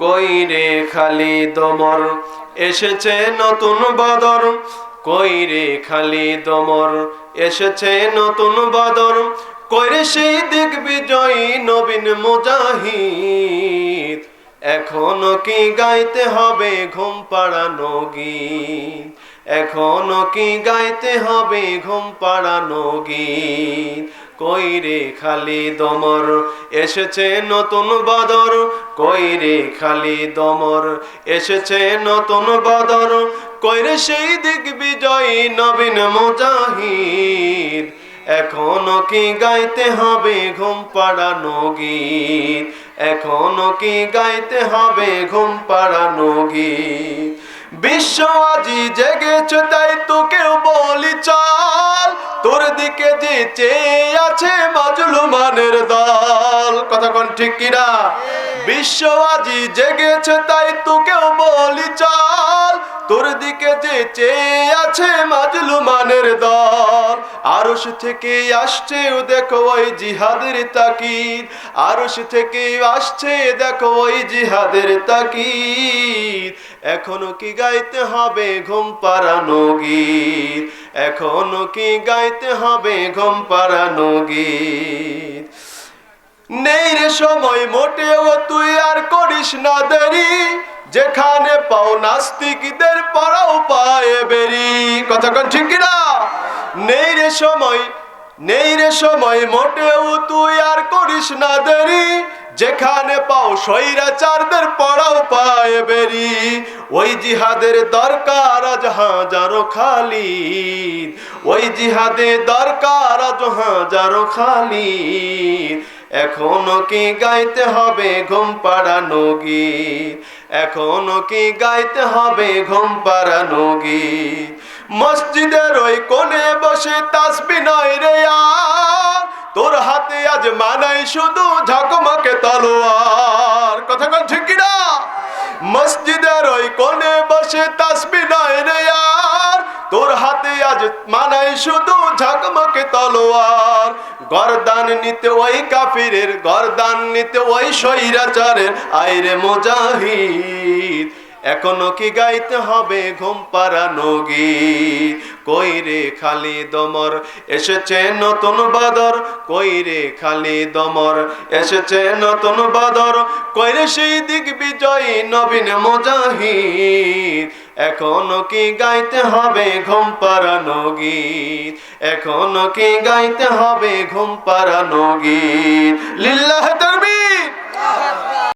কই রে খালি দমর এসেছে নতুন বদর। কইরে খালি দমর এসেছে নতুন বদর। কইরে সেই দিক বিজয়ী নবীন মুজাহিদ। এখনও কি গাইতে হবে ঘুম পাড়ানো গীত? এখনও কি গাইতে হবে ঘুম পাড়ানো গীত? কই রে খালি দমর, এসেছে নতুন বদর। কই রে খালি দমর, এসেছে নতুন বদর। কই রে সেই দিক বিজয়ী নবীন মুজাহিদ? এখনও কি গাইতে হবে ঘুম পাড়ানো গীত? এখনও কি গাইতে হবে ঘুম পাড়ানো গীত? বিশ্ব আজি জেগেছে, তাই তোকেও বলি চাল। তোর দিকে যে চেয়ে আছে মাজলুমানের দল। কথা কোন ঠিক কিনা বিশ্ব আজি জেগেছে, তাই তোকেও বলি চাল। তোর দিকে যে চেয়ে আছে মাজলুমানের দল। আরশ থেকে আসছে, দেখো ওই জিহাদের তাকিদ। আরশ থেকে আসছে, দেখো ওই জিহাদের তাকিদ। এখনও কি গাইতে হবে ঘুম পাড়ানো গীত? এখনও কি গাইতে হবে ঘুম পাড়ানো গীত? নেই রে সময়, মোটেও তুই আর করিস না দেরি। যেখানে পাও নাস্তিকদের পড়াও পায়ে বেরি। কথা কোন ঠিক কিনা? নেই রে সময়, নেই রে সময়, মোটেও তুই আর করিস না দেরি। যেখানে পাও স্বৈরাচারদের পড়াও পায় বেরি। ওই জিহাদের দরকার আজ হাজারো খালি ওই জিহাদের দরকার আজ হাজারো খালি এখনও কি গাইতে হবে ঘুম পাড়ানো গীত? এখনও কি গাইতে হবে ঘুম পাড়ানো গীত? মসজিদের ওই কোণে বসে তাসবি নয় রে আর। তোর হাতে আজ মানাই শুধু ঝকমকে তলোয়ার। কথা কোন ঠিক কিনা? মসজিদের ওই কোণে বসে তাসবি নয় রে আর। তোর হাতে আজ মানাই শুধু ঝকমকে তলোয়ার। গরদান নিতে ওই কাফিরের, গরদান নিতে ওই স্বৈরাচারের। আইরে মুজাহিদ। এখনও কি গাইতে হবে ঘুম পাড়ানো গীত কই রে খালি দমর? এসেছে নতুন বাদর। কই রে খালি দমর? এসেছে নতুন বাদর। কই রে সেই দিক বিজয়ী নবীন মুজাহিদ? এখনও কি গাইতে হবে ঘুম পাড়ানো গীত এখনও কি গাইতে হবে ঘুম পাড়ানো গীত লিল্লাহ তাকবীর